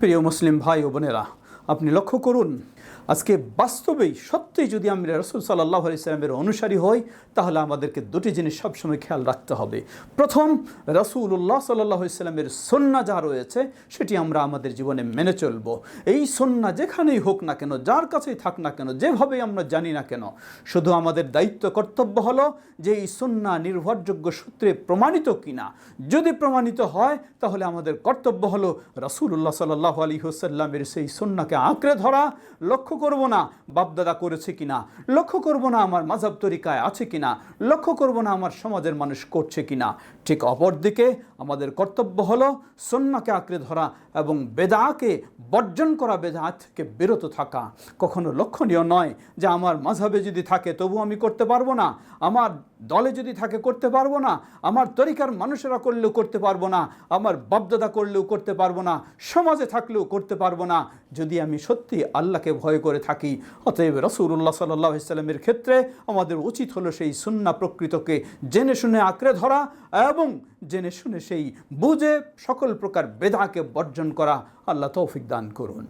প্রিয় মুসলিম ভাই ও বোনেরা আপনি লক্ষ্য করুন, আজকে বাস্তবেই সত্যিই যদি আমরা রসুল সাল্লাহ ইসলামের অনুসারী হই, তাহলে আমাদেরকে দুটি জিনিস সবসময় খেয়াল রাখতে হবে। প্রথম রসুল্লাহ সাল্লাহ ইসলামের সন্না যা রয়েছে, সেটি আমরা আমাদের জীবনে মেনে চলব। এই সন্না যেখানেই হোক না কেন, যার কাছেই থাক না কেন, যেভাবেই আমরা জানি না কেন, শুধু আমাদের দায়িত্ব, কর্তব্য হলো যে এই সন্না নির্ভরযোগ্য সূত্রে প্রমাণিত কিনা। যদি প্রমাণিত হয়, তাহলে আমাদের কর্তব্য হলো রসুল্লাহ সাল্লাহ আলী হুসাল্লামের সেই সন্নাকে আঁকড়ে ধরা লক্ষ্য করব না, বাপদাদা করেছে কিনা লক্ষ্য করব না আমার মাঝাব তরিকায় আছে কিনা লক্ষ্য করব না আমার সমাজের মানুষ করছে কিনা ঠিক অপরদিকে আমাদের কর্তব্য হলো সন্নাকে আঁকড়ে ধরা এবং বেদাকে বর্জন করা বেদা থেকে বিরত থাকা। কখনো লক্ষণীয় নয় যে আমার মাঝাবে যদি থাকে তবু আমি করতে পারব না, আমার দলে যদি থাকে করতে পারব না, আমার তরিকার মানুষেরা করলেও করতে পারব না, আমার বাপদাদা করলেও করতে পারব না, সমাজে থাকলেও করতে পারব না। যদি আমি সত্যি আল্লাহকে ভয় করে থাকি। অতএব রসুল্লাহ সাল্লাহ ক্ষেত্রে আমাদের উচিত হলো সেই সুন্না প্রকৃতকে জেনে শুনে আঁকড়ে ধরা এবং জেনে শুনে সেই বুঝে সকল প্রকার বেদাকে বর্জন করা। আল্লাহ তৌফিক দান করুন।